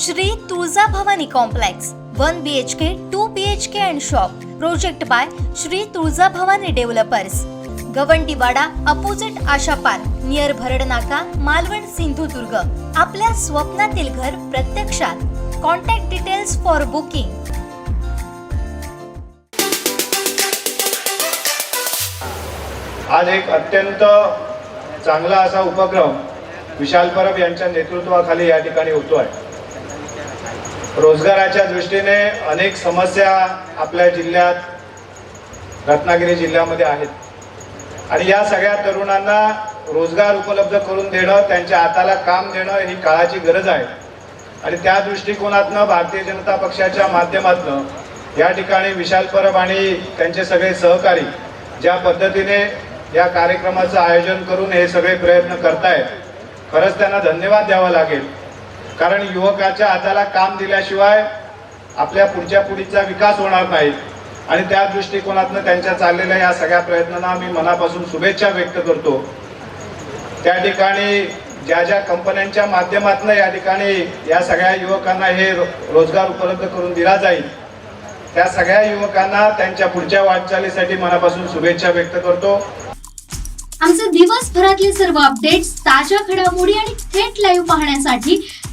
Shri Tulja Bhavani complex one B H K two B H K and shop project by Shri Tulja Bhavani developers Gawandiwada opposite Asha park near Bharad Naka Malvan Sindhudurg. आपल्या स्वप्नातील घर प्रत्यक्षात. Contact details for booking आज एक अत्यंत चांगला असा उपक्रम विशाल परब यांच्या नेतृत्वाखाली या ठिकाणी होतो आहे रोजगाराच्या दृष्टीने अनेक समस्या आपल्या जिल्ह्यात रत्नागिरी जिल्ह्यामध्ये आहेत. आणि या सगळ्या तरुणांना रोजगार उपलब्ध करून देणं त्यांच्या हाताला काम देणं ही काळाची गरज आहे. आणि त्या दृष्टिकोनातनं भारतीय जनता पक्षाच्या माध्यमातनं या ठिकाणी विशाल परब आणि त्यांचे सगळे सहकारी ज्या पद्धतीने या कार्यक्रमाचं आयोजन करून हे सगळे प्रयत्न करतायत खरंच त्यांना धन्यवाद द्यावा लागेल. कारण युवकाच्या हाताला काम दिल्याशिवाय आपल्या पुढच्या पुढीचा विकास होणार नाही. आणि त्या दृष्टिकोनातनं त्यांच्या चाललेल्या या सगळ्या प्रयत्नांना मी मनापासून शुभेच्छा व्यक्त करतो. त्या ठिकाणी ज्या ज्या कंपन्यांच्या माध्यमातून या ठिकाणी या सगळ्या युवकांना हे रोजगार उपलब्ध करून दिला जाईल त्या सगळ्या युवकांना त्यांच्या पुढच्या वाटचालीसाठी मनापासून शुभेच्छा व्यक्त करतो. आमचे दिवसभरातले सर्व अपडेट्स ताज्या घडामोडी आणि थेट लाईव्ह पाहण्यासाठी